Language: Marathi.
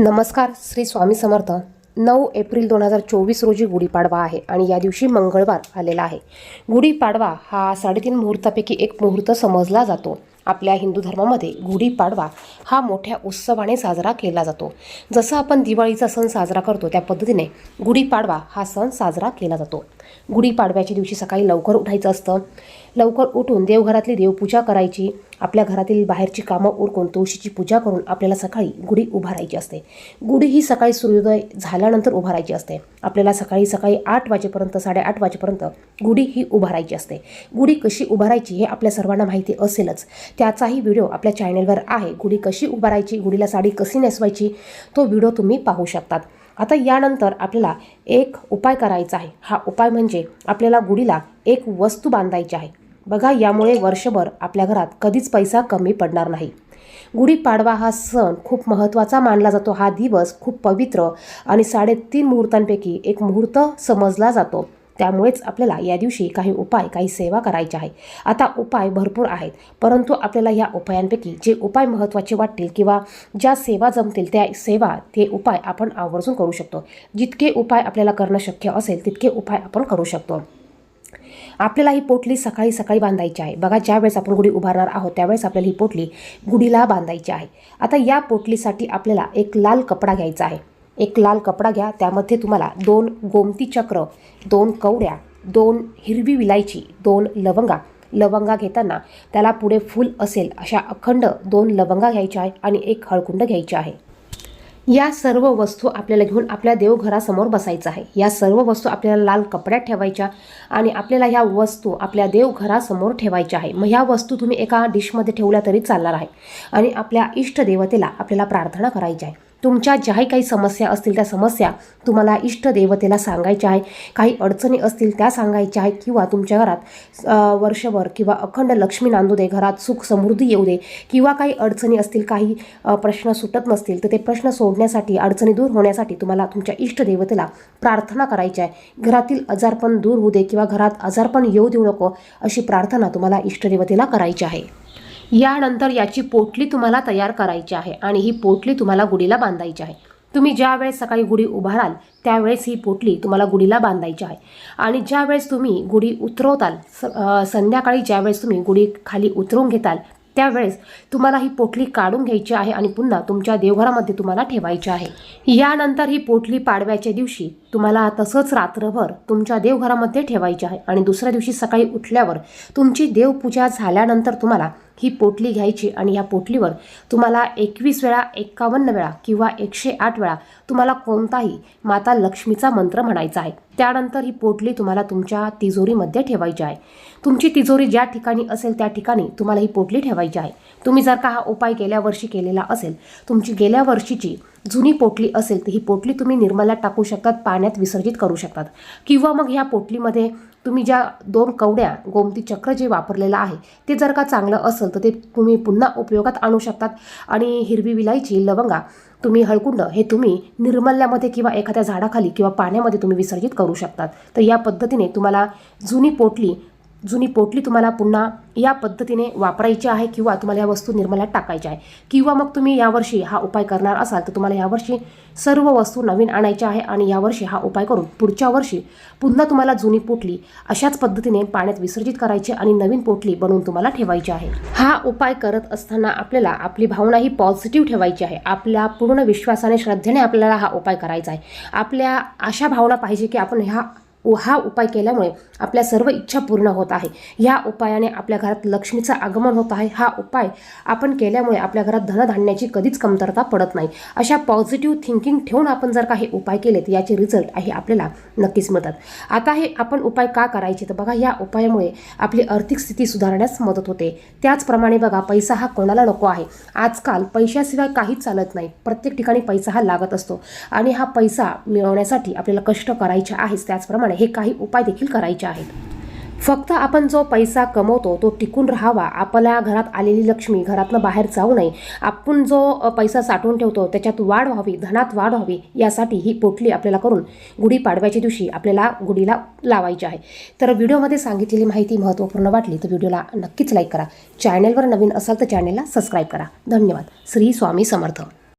नमस्कार श्री स्वामी समर्थ. नऊ एप्रिल दोन हजार चोवीस रोजी गुढीपाडवा आहे आणि या दिवशी मंगळवार आलेला आहे. गुढीपाडवा हा साडेतीन मुहूर्तापैकी एक मुहूर्त समजला जातो. आपल्या हिंदू धर्मामध्ये गुढीपाडवा हा मोठ्या उत्सवाने साजरा केला जातो. जसं आपण दिवाळीचा सण साजरा करतो त्या पद्धतीने गुढीपाडवा हा सण साजरा केला जातो. गुढीपाडव्याच्या दिवशी सकाळी लवकर उठायचं असतं. लवकर उठून देवघरातली देवपूजा करायची. आपल्या घरातील बाहेरची कामं उरकून तुळशीची पूजा करून आपल्याला सकाळी गुढी उभारायची असते. गुढी ही सकाळी सूर्योदय झाल्यानंतर उभारायची असते. आपल्याला सकाळी सकाळी आठ वाजेपर्यंत साडेआठ वाजेपर्यंत गुढी ही उभारायची असते. गुढी कशी उभारायची हे आपल्या सर्वांना माहिती असेलच. त्याचाही व्हिडिओ आपल्या चॅनेलवर आहे. गुढी कशी उभारायची गुढीला साडी कशी नेसवायची तो व्हिडिओ तुम्ही पाहू शकतात. आता यानंतर आपल्याला एक उपाय करायचा आहे. हा उपाय म्हणजे आपल्याला गुढीला एक वस्तू बांधायची आहे. बघा यामुळे वर्षभर आपल्या घरात कधीच पैसा कमी पडणार नाही. गुढीपाडवा हा सण खूप महत्त्वाचा मानला जातो. हा दिवस खूप पवित्र आणि साडेतीन मुहूर्तांपैकी एक मुहूर्त समजला जातो. त्यामुळेच आपल्याला या दिवशी काही उपाय काही सेवा करायच्या आहे. आता उपाय भरपूर आहेत. परंतु आपल्याला या उपायांपैकी जे उपाय महत्त्वाचे वाटतील किंवा ज्या सेवा जमतील त्या सेवा ते उपाय आपण आवर्जून करू शकतो. जितके उपाय आपल्याला करणं शक्य असेल तितके उपाय आपण करू शकतो. आपल्याला ही पोटली सकाळी सकाळी बांधायची आहे. बघा ज्यावेळेस आपण गुढी उभारणार आहोत त्यावेळेस आपल्याला ही पोटली गुढीला बांधायची आहे. आता या पोटलीसाठी आपल्याला एक लाल कपडा घ्यायचा आहे. एक लाल कपडा घ्या त्यामध्ये तुम्हाला दोन गोमती चक्र दोन कवड्या दोन हिरवी विलायची दोन लवंगा. लवंगा घेताना त्याला पुढे फूल असेल अशा अखंड दोन लवंगा घ्यायच्या आहे आणि एक हळकुंड घ्यायचे आहे. या सर्व वस्तू आपल्याला घेऊन आपल्या देवघरासमोर बसायचं आहे. या सर्व वस्तू आपल्याला लाल कपड्यात ठेवायच्या आणि आपल्याला ह्या वस्तू आपल्या देवघरासमोर ठेवायच्या आहे. मग ह्या वस्तू तुम्ही एका डिशमध्ये ठेवल्या तरी चालणार आहे आणि आपल्या इष्टदेवतेला आपल्याला प्रार्थना करायची आहे. तुमच्या ज्याही काही समस्या असतील त्या समस्या तुम्हाला इष्टदेवतेला सांगायच्या आहे काही अडचणी असतील त्या सांगायच्या आहे किंवा तुमच्या घरात वर्षभर किंवा अखंड लक्ष्मी नांदू दे घरात सुख समृद्धी येऊ दे किंवा काही अडचणी असतील काही प्रश्न सुटत नसतील तर ते प्रश्न सोडण्यासाठी अडचणी दूर होण्यासाठी तुम्हाला तुमच्या इष्टदेवतेला प्रार्थना करायची आहे. घरातील आजारपण दूर होऊ दे किंवा घरात आजारपण येऊ देऊ नको अशी प्रार्थना तुम्हाला इष्टदेवतेला करायची आहे. यानंतर याची पोटली तुम्हाला तयार करायची आहे आणि ही पोटली तुम्हाला गुढीला बांधायची आहे. तुम्ही ज्या वेळेस सकाळी गुढी उभाराल त्यावेळेस ही पोटली तुम्हाला गुढीला बांधायची आहे. आणि ज्या वेळेस तुम्ही गुढी उतरवताल स संध्याकाळी ज्यावेळेस तुम्ही गुढी खाली उतरून घेताल त्यावेळेस तुम्हाला ही पोटली काढून घ्यायची आहे आणि पुन्हा तुमच्या देवघरामध्ये तुम्हाला ठेवायची आहे. यानंतर ही पोटली पाडव्याच्या दिवशी तुम्हाला तसंच रात्रभर तुमच्या देवघरामध्ये ठेवायची आहे आणि दुसऱ्या दिवशी सकाळी उठल्यावर तुमची देवपूजा झाल्यानंतर तुम्हाला ही पोटली घ्यायची आणि ह्या पोटलीवर तुम्हाला एकवीस वेळा एकावन्न वेळा किंवा एकशे आठ वेळा तुम्हाला कोणताही माता लक्ष्मीचा मंत्र म्हणायचा आहे. त्यानंतर ही पोटली तुम्हाला तुमच्या तिजोरीमध्ये ठेवायची आहे. तुमची तिजोरी ज्या ठिकाणी असेल त्या ठिकाणी तुम्हाला ही पोटली ठेवायची आहे. तुम्ही जर का हा उपाय गेल्या वर्षी केलेला असेल तुमची गेल्या वर्षीची जुनी पोटली असेल तर ही पोटली तुम्ही निर्मलात टाकू शकतात पाण्यात विसर्जित करू शकतात. किंवा मग ह्या पोटलीमध्ये तुम्ही ज्या दोन कवड्या गोमती चक्र जे वापरलेलं आहे ते जर का चांगलं असेल तर ते तुम्ही पुन्हा उपयोगात आणू शकतात. आणि हिरवी विलायची लवंगा तुम्ही हळकुंड हे तुम्ही निर्मल्यामध्ये किंवा एखाद्या झाडाखाली किंवा पाण्यामध्ये तुम्ही विसर्जित करू शकतात. तर या पद्धतीने तुम्हाला जुनी पोटली जुनी पोटली तुम्हाला पुन्हा या पद्धतीने वापरायची आहे किंवा तुम्हाला या वस्तू निर्मल्यात टाकायच्या आहे. किंवा मग तुम्ही यावर्षी हा उपाय करणार असाल तर तुम्हाला यावर्षी सर्व वस्तू नवीन आणायच्या आहे आणि यावर्षी हा उपाय करून पुढच्या वर्षी पुन्हा तुम्हाला जुनी पोटली अशाच पद्धतीने पाण्यात विसर्जित करायची आणि नवीन पोटली बनवून तुम्हाला ठेवायची आहे. हा उपाय करत असताना आपल्याला आपली भावना ही पॉझिटिव्ह ठेवायची आहे. आपल्या पूर्ण विश्वासाने श्रद्धेने आपल्याला हा उपाय करायचा आहे. आपल्या अशा भावना पाहिजे की आपण ह्या हा उपाय केल्यामुळे आपल्या सर्व इच्छा पूर्ण होत आहे. ह्या उपायाने आपल्या घरात लक्ष्मीचं आगमन होत आहे. हा उपाय आपण केल्यामुळे आपल्या घरात धनधान्याची कधीच कमतरता पडत नाही. अशा पॉझिटिव्ह थिंकिंग ठेवून आपण जर काही उपाय केलेत याचे रिझल्ट आहे आपल्याला नक्कीच मिळतात आता हे आपण उपाय का करायचे? तर बघा या उपायामुळे आपली आर्थिक स्थिती सुधारण्यास मदत होते. त्याचप्रमाणे बघा पैसा हा कोणाला नको आहे? आजकाल पैशाशिवाय काहीच चालत नाही. प्रत्येक ठिकाणी पैसा हा लागत असतो. आणि हा पैसा मिळवण्यासाठी आपल्याला कष्ट करायचे आहेच. त्याचप्रमाणे हे काही उपाय देखील करायचे आहेत. फक्त आपण जो पैसा कमवतो तो टिकून राहावा. आपल्या घरात आलेली लक्ष्मी घरातनं बाहेर जाऊ नये. आपण जो पैसा साठवून ठेवतो त्याच्यात वाढ व्हावी धनात वाढ व्हावी यासाठी ही पोटली आपल्याला करून गुढी पाडव्याच्या दिवशी आपल्याला गुढीला लावायची आहे. तर व्हिडिओमध्ये सांगितलेली माहिती महत्त्वपूर्ण वाटली तर व्हिडिओला नक्कीच लाईक करा. चॅनलवर नवीन असाल तर चॅनलला सबस्क्राईब करा. धन्यवाद. श्री स्वामी समर्थ.